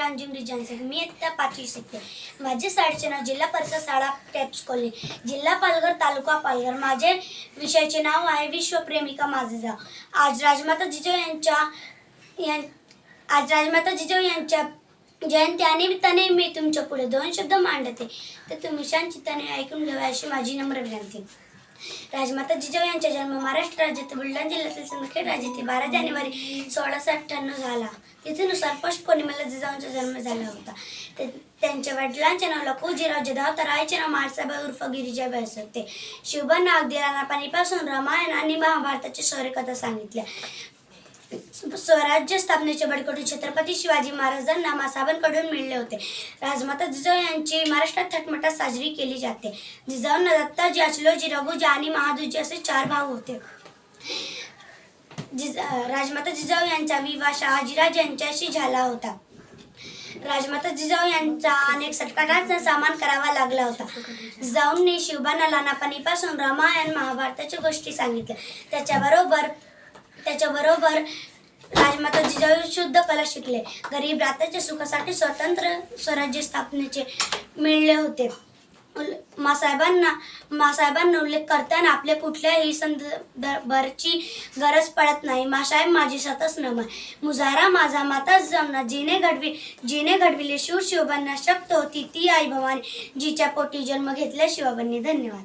माझी इंग्रजी मी इयत्ता पाचवी शिकते माझे शाळेचे नाव जिल्हा परिषद शाळा टेप्स कॉलनी जिल्हा पालघर तालुका पालघर. माझे विषयाचे नाव आहे विश्वप्रेमिका माझे जाव आज राजमाता जिजाऊ यांच्या यां- आज राजमाता जिजाऊ यांच्या जयंती या निमित्ताने मी तुमच्यापुढे दोन शब्द मांडते. तर तुम्ही शांतचित्ताने ऐकून घ्यावे अशी माझी नम्र विनंती. राजमाता जिजाऊ यांचा जन्म महाराष्ट्र राज्यातील बुलढाणा जिल्ह्यातील सिंदखेड राज्यातील बारा जानेवारी सोळाशे अठ्ठ्याण्णव झाला. तिथेनुसार पौष पौर्णिमेला जिजाऊंचा जन्म झाला होता. ते त्यांच्या वडिलांचे नाव लखोजीराव जदाव तर आईचे नाव माळसाबाई उर्फ गिरिजाबाई असत ते शिवबन अगदी पाणीपासून रामायण आणि महाभारताची शौर्यकथा सांगितल्या. स्वराज्य स्थापनेचे बळकटी छत्रपती शिवाजी महाराजांना मासाबांकडून मिळले होते. राजमाता जिजाऊ यांची महाराष्ट्रात थटमटात साजरी केली जाते. जिजाऊंना दत्ताजी अचलोजी रघुजी आणि महादूजी असे चार भाऊ होते. जिजा राजमाता जिजाऊ यांचा विवाह शहाजीराज यांच्याशी झाला होता. राजमाता जिजाऊ यांचा अनेक सत्कारांचा सामान करावा लागला होता. जिजाऊंनी शिवबांना लहानपणीपासून रामायण महाभारताच्या गोष्टी सांगितल्या. त्याच्याबरोबर त्याच्याबरोबर राजमाता जिजाऊ शुद्ध कला शिकले. गरीब राताच्या सुखासाठी स्वतंत्र स्वराज्य स्थापनेचे मिळले होते. मासाहेबांना मासाहेबांना उल्लेख करताना आपल्या कुठल्याही संदर्भाची गरज पडत नाही. मासाहेब माझी सतस नम मुजारा माझा माता जमना. जिने घडवी जिने घडविले शिव शिवबांना शक्त होती ती आई भवानी. जिच्या पोटी जन्म घेतल्या शिवबांनी धन्यवाद.